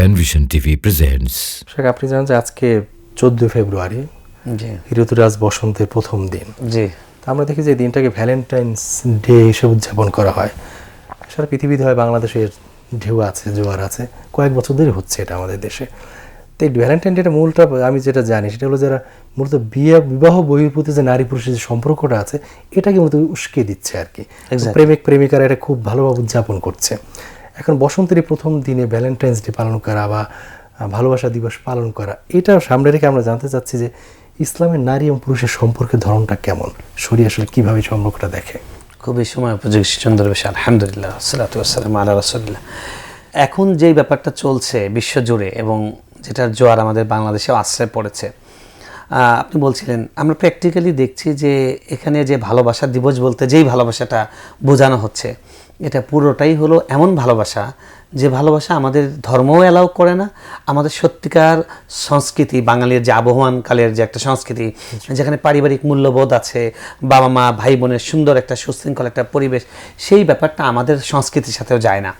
Panvision TV presents Sheikh আপনি জানেন যে আজকে চোদ্দই ফেব্রুয়ারি জি। ঋতুরাজ বসন্তের প্রথম দিন। জি। আমরা দেখি যে দিনটাকে ভ্যালেন্টাইন্স ডে হিসেবে উদযাপন করা হয়। সারা পৃথিবীতে হয় বাংলাদেশের ঢেউ আছে জোয়ার আছে। কয়েক বছর ধরে হচ্ছে এটা আমাদের দেশে। তো এই ভ্যালেন্টাইন ডেটা মূলটা আমি যেটা জানি সেটা হলো যারা মূলত বিয়ে বিবাহ বহির্ভূত যে নারী পুরুষের যে সম্পর্কটা আছে এটাকে মূলত উস্কে দিচ্ছে আর কি। প্রেমিক প্রেমিকারা এটা খুব ভালোভাবে উদযাপন করছে। এখন বসন্তের প্রথম দিনে ভ্যালেন্টাইন্স ডে পালন করা বা ভালোবাসা দিবস পালন করা, এটা সামনে রেখে আমরা জানতে চাচ্ছি যে ইসলামের নারী এবং পুরুষের সম্পর্কের ধরনটা কেমন? শরীর আসলে কীভাবে সম্পর্কটা দেখে? খুবই সময় উপযোগী সুন্দর বিষয়। আলহামদুলিল্লাহ সালাতু আসসালাম আল্লাহ রসুল্লাহ এখন যেই ব্যাপারটা চলছে বিশ্বজুড়ে এবং যেটার জোয়ার আমাদের বাংলাদেশেও আশ্রয় পড়েছে আপনি বলছিলেন, আমরা প্র্যাকটিক্যালি দেখছি যে এখানে যে ভালোবাসা দিবস বলতে যেই ভালোবাসাটা বোঝানো হচ্ছে এটা পুরোটাই হলো এমন ভালোবাসা যে ভালোবাসা আমাদের ধর্মও অ্যালাউ করে না আমাদের সত্যিকার সংস্কৃতি বাঙালির যে আবহমান কালের যে একটা সংস্কৃতি যেখানে পারিবারিক মূল্যবোধ আছে বাবা মা ভাই বোনের সুন্দর একটা সুশৃঙ্খল একটা পরিবেশ সেই ব্যাপারটা আমাদের সংস্কৃতির সাথেও যায় না।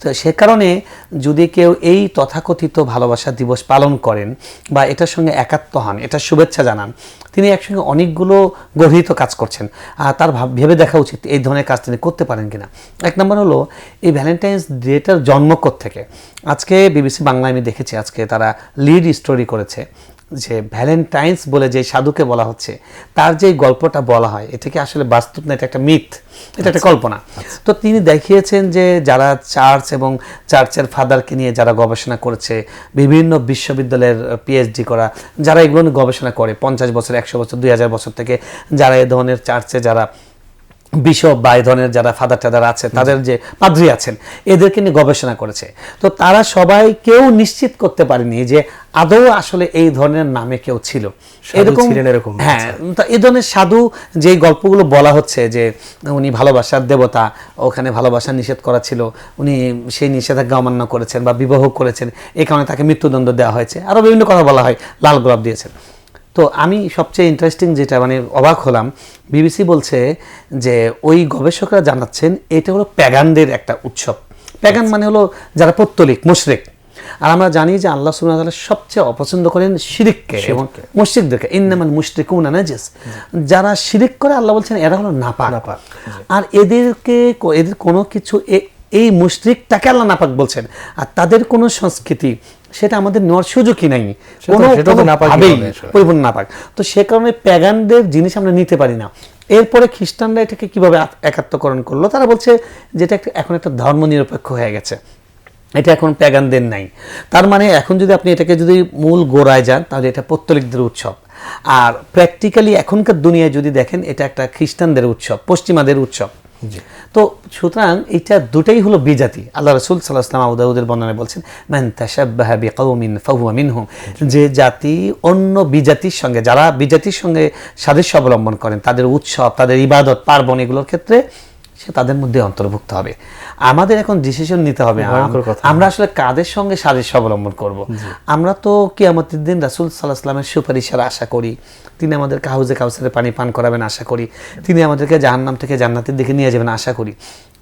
তো সে কারণে যদি কেউ এই তথাকথিত ভালোবাসা দিবস পালন করেন বা এটার সঙ্গে একাত্ম হন এটা শুভেচ্ছা জানান তিনি একসঙ্গে অনেকগুলো গর্হিত কাজ করছেন। আর তার ভাব- ভেবে দেখা উচিত এই ধরনের কাজ তিনি করতে পারেন কিনা। এক নম্বর হলো এই ভ্যালেন্টাইন্স ডেটার জন্ম থেকে আজকে বিবিসি বাংলায় আমি দেখেছি আজকে তারা লিড স্টোরি করেছে যে ভ্যালেন্টাইন্স বলে যে সাধুকে বলা হচ্ছে তার যে গল্পটা বলা হয় এটা কি আসলে বাস্তব না এটা একটা মিথ এটা একটা কল্পনা। তো তিনি দেখিয়েছেন যে যারা চার্চ এবং চার্চের ফাদারকে নিয়ে যারা গবেষণা করেছে বিভিন্ন বিশ্ববিদ্যালয়ের পিএইচডি করা যারা এগুলো গবেষণা করে পঞ্চাশ বছর একশো বছর দুই হাজার বছর থেকে যারা এ ধরনের চার্চে যারা বিশপ বা ধরনের যারা ফাদার টাদার আছে তাদের যে পাদ্রী আছেন এদেরকে নিয়ে গবেষণা করেছে। তো তারা সবাই কেউ নিশ্চিত করতে পারেনি যে আদৌ আসলে এই ধরনের নামে কেউ ছিল। ছিলেন এরকম হ্যাঁ তা এই ধরনের সাধু যে গল্পগুলো বলা হচ্ছে যে উনি ভালোবাসার দেবতা ওখানে ভালোবাসা নিষেধ করা ছিল উনি সেই নিষেধাজ্ঞা অমান্য করেছেন বা বিবাহ করেছেন এই কারণে তাকে মৃত্যুদণ্ড দেওয়া হয়েছে। আরও বিভিন্ন কথা বলা হয় লাল গোলাপ দিয়েছেন। তো আমি সবচেয়ে ইন্টারেস্টিং যেটা মানে অবাক হলাম বিবিসি বলছে যে ওই গবেষকরা জানাচ্ছেন এটা হলো প্যাগানদের একটা উৎসব। প্যাগান মানে হলো যারা পত্তলিক মুশরিক। আর আমরা জানি যে আল্লাহ সুবহানাহু ওয়া তাআলা সবচেয়ে অপছন্দ করেন শিরিককে এবং মুশরিকদেরকে। ইন্নামাল মুশরিকুনা নাজিস। যারা শিরিক করে আল্লাহ বলছেন এরা হলো নাপাক। নাপাক, আর এদেরকে এদের কোনো কিছু এই মুশরিকটাকে আল্লাহ নাপাক বলছেন। আর তাদের কোনো সংস্কৃতি সেটা আমাদের নেওয়ার সুযোগই নাই। কোনো সেটা তো নাপাকই কোনোভাবেই হবে আসলে। পরিপূর্ণ তো সে কারণে প্যাগানদের জিনিস আমরা নিতে পারি না। এরপরে খ্রিস্টানরা এটাকে কীভাবে একাত্মকরণ করল? তারা বলছে যেটা একটা এখন একটা ধর্ম নিরপেক্ষ হয়ে গেছে। এটা এখন প্যাগানদের নাই। তার মানে এখন যদি আপনি এটাকে যদি মূল গোড়ায় যান তাহলে এটা পত্তলিকদের উৎসব। আর প্র্যাকটিক্যালি এখনকার দুনিয়ায় যদি দেখেন এটা একটা খ্রিস্টানদের উৎসব পশ্চিমাদের উৎসব। তো সুতরাং এটা দুটাই হলো বিজাতি। আল্লাহ রসুল সাল্লাহ ইসলাম আউদাউদের বর্ণনা বলছেন, মান তাশাব্বাহা কৌমিন ফাহুয়া মিনহুম। যে জাতি অন্য বিজাতির সঙ্গে, যারা বিজাতির সঙ্গে সাদৃশ্য অবলম্বন করেন, তাদের উৎসব, তাদের ইবাদত, পার্বণ এগুলোর ক্ষেত্রে সে তাদের মধ্যে অন্তর্ভুক্ত হবে। আমাদের এখন ডিসিশন নিতে হবে আমরা আসলে কাদের সঙ্গে সাদৃশ্য অবলম্বন করব? আমরা তো কিয়ামতের দিন রাসুল সাল্লাহ সাল্লামের সুপারিশের আশা করি। তিনি আমাদের কাউজে কাউসারে পানি পান করাবেন আশা করি। তিনি আমাদেরকে জাহান্নাম থেকে জান্নাতের দিকে নিয়ে যাবেন আশা করি।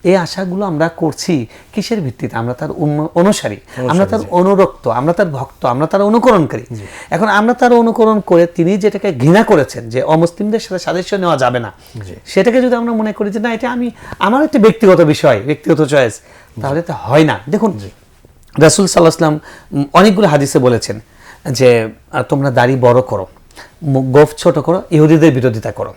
এই আশাগুলো আমরা করছি কিসের ভিত্তিতে? আমরা তার অনুসারী আমরা তার অনুরক্ত আমরা তার ভক্ত আমরা তার অনুকরণকারী। এখন আমরা তার অনুকরণ করে তিনি যেটাকে ঘৃণা করেছেন যে অমুসলিমদের সাথে সাদৃশ্য নেওয়া যাবে না সেটাকে যদি আমরা মনে করি যে না এটা আমি আমার একটা ব্যক্তিগত বিষয় ব্যক্তিগত চয়েস তাহলে তো হয় না। দেখুন রাসুল সাল্লাহাম অনেকগুলো হাদিসে বলেছেন যে তোমরা দাড়ি বড় করো গোফ ছোট করো ইহুদিদের বিরোধিতা করো।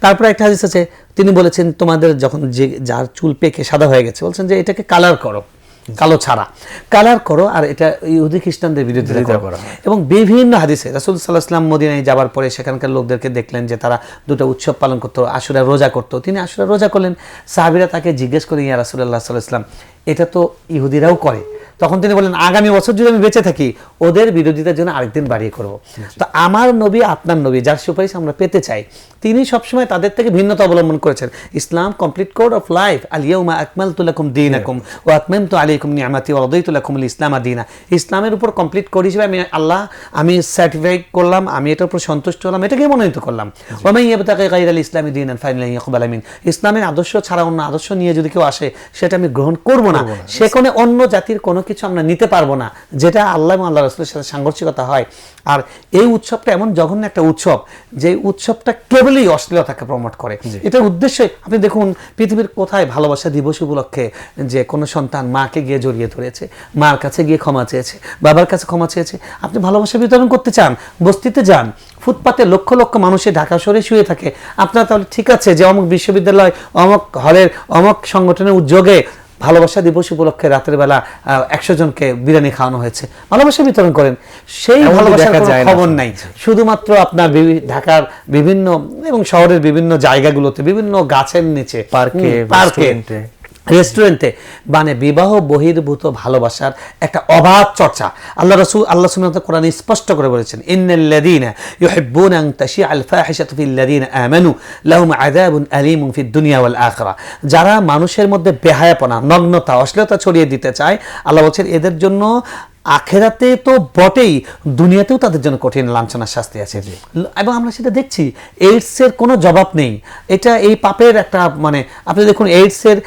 তারপরে একটা হাদিস আছে তিনি বলেছেন তোমাদের যখন যে যার চুল পেকে সাদা হয়ে গেছে বলছেন যে এটাকে কালার করো কালো ছাড়া। কালার করো আর এটা ইহুদি খ্রিস্টানদের বিরোধিতা করো। এবং বিভিন্ন হাদিসে রাসুল সাল্লাহ সাল্লাম মদিনায় যাবার পরে সেখানকার লোকদেরকে দেখলেন যে তারা দুটো উৎসব পালন করতো আশুরা রোজা করতো। তিনি আশুরা রোজা করলেন। সাহাবিরা তাকে জিজ্ঞেস করেন ইয়া রাসুল্লাহ সাল্লাহ ইসলাম এটা তো ইহুদিরাও করে তখন তিনি বললেন আগামী বছর যদি আমি বেঁচে থাকি ওদের বিরোধিতার জন্য আরেকদিন বাড়িয়ে করব। তো আমার নবী আপনার নবী যার সুপারিশ আমরা পেতে চাই তিনি সবসময় তাদের থেকে ভিন্নতা অবলম্বন করেছেন। ইসলাম কমপ্লিট কোড অফ লাইফ আলিয়াউমা আকমাল তুলাকুম দিন আকুম ও আকমেম তো আলাইকুম নিয়ামাতি ওরদই তুলাকুম ইসলাম আদিনা ইসলামের উপর কমপ্লিট কোড হিসেবে আমি আল্লাহ আমি সার্টিফাই করলাম আমি এটার উপর সন্তুষ্ট হলাম এটাকে মনোনীত করলাম। ওমাই ইয়াবতাকে গাইর আল ইসলামী দিন ফাইনাল ইয়াকুবাল আমিন। ইসলামের আদর্শ ছাড়া অন্য আদর্শ নিয়ে যদি কেউ আসে সেটা আমি গ্রহণ করব না। সেখানে অন্য জাতির কোনো কিছু আমরা নিতে পারব না যেটা আল্লাহ এবং আল্লাহ রসুলের সাথে সাংঘর্ষিকতা হয়। আর এই উৎসবটা এমন জঘন্য একটা উৎসব যে উৎসবটা কেবলই অশ্লীলতাকে প্রমোট করে। এটার উদ্দেশ্যে আপনি দেখুন পৃথিবীর কোথায় ভালোবাসা দিবস উপলক্ষে যে কোনো সন্তান মাকে গিয়ে জড়িয়ে ধরেছে মার কাছে গিয়ে ক্ষমা চেয়েছে বাবার কাছে ক্ষমা চেয়েছে আপনি ভালোবাসা বিতরণ করতে চান বস্তিতে যান ফুটপাতে লক্ষ লক্ষ মানুষের ঢাকা শহরে শুয়ে থাকে আপনার তাহলে ঠিক আছে যে অমুক বিশ্ববিদ্যালয় অমুক হলের অমুক সংগঠনের উদ্যোগে ভালোবাসা দিবস উপলক্ষে রাতের বেলা একশো জনকে বিরিয়ানি খাওয়ানো হয়েছে। ভালোবাসা বিতরণ করেন। সেই ভালোবাসার খবর নাই। শুধুমাত্র আপনার ঢাকার বিভিন্ন এবং শহরের বিভিন্ন জায়গাগুলোতে বিভিন্ন গাছের নিচে পার্কে, পার্কে রেস্টুরেন্টে। মানে বিবাহ, বহির্ভূত ভালোবাসার একটা অবাধ চর্চা আল্লাহ রসুল, আল্লাহ সুন্নাত কোরআন স্পষ্ট করে বলেছেন, ইন্নাল্লাযীনা ইউহিব্বুনা আন তাশিআ আল ফাহিশাতু ফিল্লাযীনা আমানু দুনিয়া ওয়াল আখিরা যারা মানুষের মধ্যে বেহায়াপনা, নগ্নতা, অশ্লীলতা ছড়িয়ে দিতে চায়, আল্লাহ বলছেন, এদের জন্য আখেরাতে তো বটেই দুনিয়াতেও তাদের জন্য কঠিন লাঞ্ছনার শাস্তি আছে এবং আমরা সেটা দেখছি এইডসের কোনো জবাব নেই। এটা এই পাপের একটা মানে আপনি দেখুন এইডসের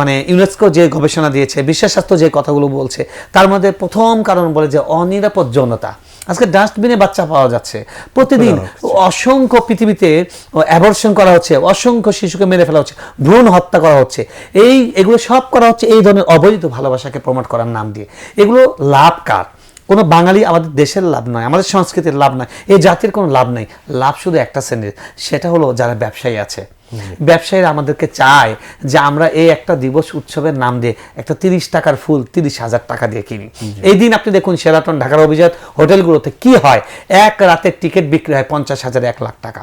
মানে ইউনেস্কো যে গবেষণা দিয়েছে বিশ্ব স্বাস্থ্য যে কথাগুলো বলছে, তার মধ্যে প্রথম কারণ বলে যে অনিরাপদ যৌনতা। আজকে ডাস্টবিনে বাচ্চা পাওয়া যাচ্ছে। প্রতিদিন অসংখ্য পৃথিবীতে অ্যাবর্শন করা হচ্ছে অসংখ্য শিশুকে মেরে ফেলা হচ্ছে ভ্রূণ হত্যা করা হচ্ছে। এই এগুলো সব করা হচ্ছে এই ধরনের অবৈধ ভালোবাসাকে প্রমোট করার নাম দিয়ে। এগুলো লাভ কার? কোনো বাঙালি আমাদের দেশের লাভ নয় আমাদের সংস্কৃতির লাভ নয় এই জাতির কোনো লাভ নেই। লাভ শুধু একটা শ্রেণির সেটা হলো যারা ব্যবসায়ী আছে। ব্যবসায়ীরা আমাদেরকে চায় যে আমরা এই একটা দিবস উৎসবের নাম দিয়ে একটা তিরিশ টাকার ফুল তিরিশ হাজার টাকা দিয়ে কিনি। এই দিন আপনি দেখুন সেরাটন ঢাকার অভিজাত হোটেলগুলোতে কি হয়? এক রাতের টিকিট বিক্রি হয় পঞ্চাশ হাজার এক লাখ টাকা।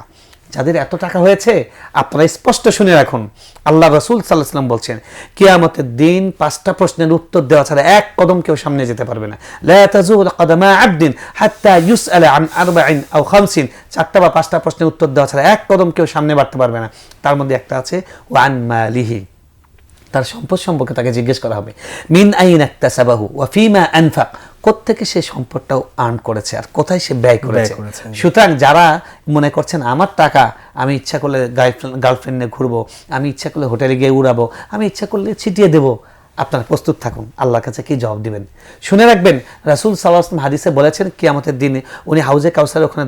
যাদের এত টাকা হয়েছে, আপনারা স্পষ্ট শুনে রাখুন। আল্লাহ রসুল সাল্লাহ সাল্লাম বলছেন, কিয়ামতের দিন পাঁচটা প্রশ্নের উত্তর দেওয়া ছাড়া এক কদম কেউ সামনে যেতে পারবে না। চারটা বা পাঁচটা প্রশ্নের উত্তর দেওয়া ছাড়া এক কদম কেউ সামনে বাড়তে পারবে না। তার মধ্যে একটা আছে ওয়ান মালিহি। তার সম্পদ সম্পর্কে তাকে জিজ্ঞেস করা হবে। মিন আইন একতাসাবাহু ওয়া ফিমা আনফাক। কোত্থেকে সে সম্পদটাও আর্ন করেছে আর কোথায় সে ব্যয় করেছে। সুতরাং যারা মনে করছেন আমার টাকা আমি ইচ্ছা করলে গার্লফ্রেন্ড নিয়ে ঘুরবো আমি ইচ্ছা করলে হোটেলে গিয়ে উড়াবো আমি ইচ্ছা করলে ছিটিয়ে দেবো। আপনারা প্রস্তুত থাকুন আল্লাহর কাছে কি জবাব দিবেন? শুনে রাখবেন রাসুল সাল্লাহ হাদিসে বলেছেন কি আমাদের দিনে উনি হাউজে কাউসারের ওখানে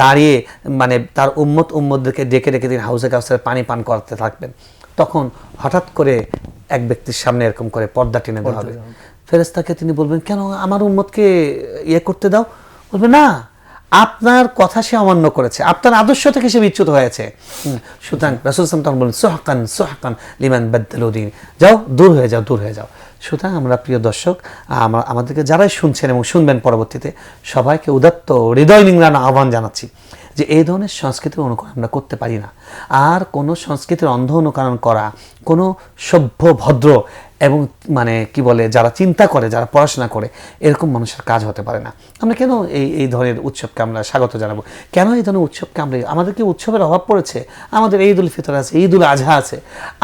দাঁড়িয়ে মানে তার উম্মত উম্মতদেরকে ডেকে ডেকে দিন হাউজে কাউসারে পানি পান করতে থাকবেন। তখন হঠাৎ করে এক ব্যক্তির সামনে এরকম করে পর্দা টেনে দেওয়া হবে। ফেরেস্তাকে তিনি বলবেন, কেন আমার উম্মতকে ইয়ে করতে দাও? বলবে, না, আপনার কথা সে অমান্য করেছে। আপনার আদর্শ থেকে সে বিচ্যুত হয়েছে। সুতরাং রাসুল সালাম তখন বলেন, সোহাকান সোহাকান লিমান বাদ্দালুদ্দিন যাও, দূর হয়ে যাও, দূর হয়ে যাও। সুতরাং আমরা প্রিয় দর্শক আমরা আমাদেরকে যারাই শুনছেন এবং শুনবেন পরবর্তীতে, সবাইকে উদাত্ত হৃদয় নিংড়ানো আহ্বান জানাচ্ছি। যে এই ধরনের সংস্কৃতির অনুকরণ আমরা করতে পারি না। আর কোনো সংস্কৃতির অন্ধ অনুকরণ করা, কোনো সভ্য, ভদ্র এবং মানে কি বলে, যারা চিন্তা করে, যারা পড়াশোনা করে, এরকম মানুষের কাজ হতে পারে না। আমরা কেন এই এই ধরনের উৎসবকে আমরা স্বাগত জানাব? কেন এই ধরনের উৎসবকে আমরা, আমাদের কি উৎসবের অভাব পড়েছে? আমাদের ঈদ উল ফিতর আছে, ঈদ উল আজহা আছে,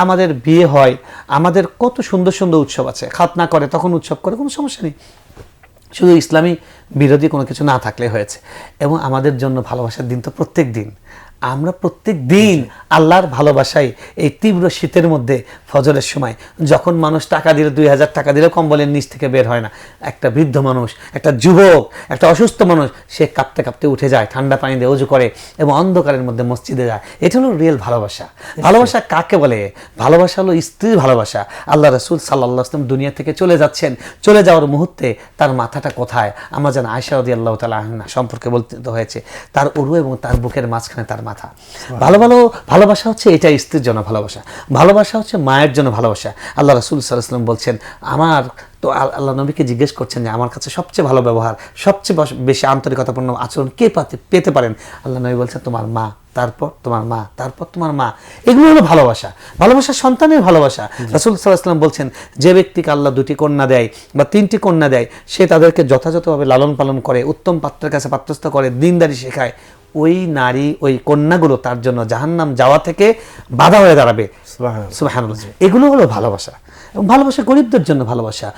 আমাদের বিয়ে হয়, আমাদের কত সুন্দর সুন্দর উৎসব আছে। খাতনা করে, তখন উৎসব করে, কোনো সমস্যা নেই। শুধু ইসলামী বিরোধী কোনো কিছু না থাকলে হয়েছে। এবং আমাদের জন্য ভালোবাসার দিন তো প্রত্যেক দিন। আমরা প্রত্যেক দিন আল্লাহর ভালোবাসায় এই তীব্র শীতের মধ্যে ফজরের সময় যখন মানুষ টাকা দিলে দুই হাজার টাকা দিলে কম্বলের নিচ থেকে বের হয় না। একটা বৃদ্ধ মানুষ একটা যুবক একটা অসুস্থ মানুষ সে কাঁপতে কাঁপতে উঠে যায় ঠান্ডা পানি দিয়ে অজু করে এবং অন্ধকারের মধ্যে মসজিদে যায়। এটা হলো রিয়েল ভালোবাসা। ভালোবাসা কাকে বলে? ভালোবাসা হলো স্ত্রীর ভালোবাসা। আল্লাহ রসুল সাল্লাহ আসলাম দুনিয়া থেকে চলে যাচ্ছেন। চলে যাওয়ার মুহূর্তে তার মাথাটা কোথায়? আমরা যেন আয়সা রদি আল্লাহ তালা সম্পর্কে বলতে হয়েছে। তার উরু এবং তার বুকের মাঝখানে তার মাথা। ভালো ভালো ভালোবাসা হচ্ছে এটা স্ত্রীর জন্য ভালোবাসা। ভালোবাসা হচ্ছে মায়ের জন্য ভালোবাসা। আল্লাহ রসুল সাল্লাম বলছেন আমার তো আল্লাহ নবীকে জিজ্ঞেস করছেন যে আমার কাছে সবচেয়ে ভালো ব্যবহার সবচেয়ে বেশি আন্তরিকতাপূর্ণ আচরণ কে পাতে পেতে পারেন? আল্লাহ নবী বলছেন তোমার মা তারপর তোমার মা তারপর তোমার মা। এগুলো হলো ভালোবাসা। ভালোবাসা সন্তানের ভালোবাসা। রাসুল সাল্লাহাম বলছেন যে ব্যক্তিকে আল্লাহ দুটি কন্যা দেয় বা তিনটি কন্যা দেয় সে তাদেরকে যথাযথভাবে লালন পালন করে উত্তম পাত্রের কাছে পাত্রস্থ করে দিনদারি শেখায়। ওই নারী ওই কন্যাগুলো তার জন্য জাহান্নাম যাওয়া থেকে বাধা হয়ে দাঁড়াবে। এগুলো হলো ভালোবাসা। এবং ভালোবাসা গরিবদের জন্য ভালোবাসা।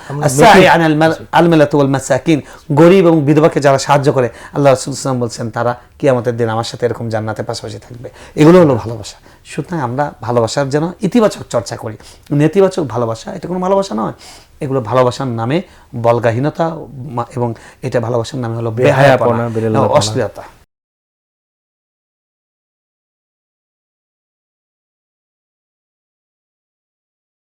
মাসাকিন গরিব এবং বিধবাকে যারা সাহায্য করে আল্লাহ রাসূল সাল্লাল্লাহু বলছেন তারা কিয়ামতের দিন আমার সাথে এরকম জান্নাতের পাশাপাশি থাকবে। এগুলো হলো ভালোবাসা। সুতরাং আমরা ভালোবাসার যেন ইতিবাচক চর্চা করি। নেতিবাচক ভালোবাসা এটা কোনো ভালোবাসা নয়। এগুলো ভালোবাসার নামে বলগাহীনতা এবং এটা ভালোবাসার নামে হলো বেহায়াপনা। অশ্লীলতা।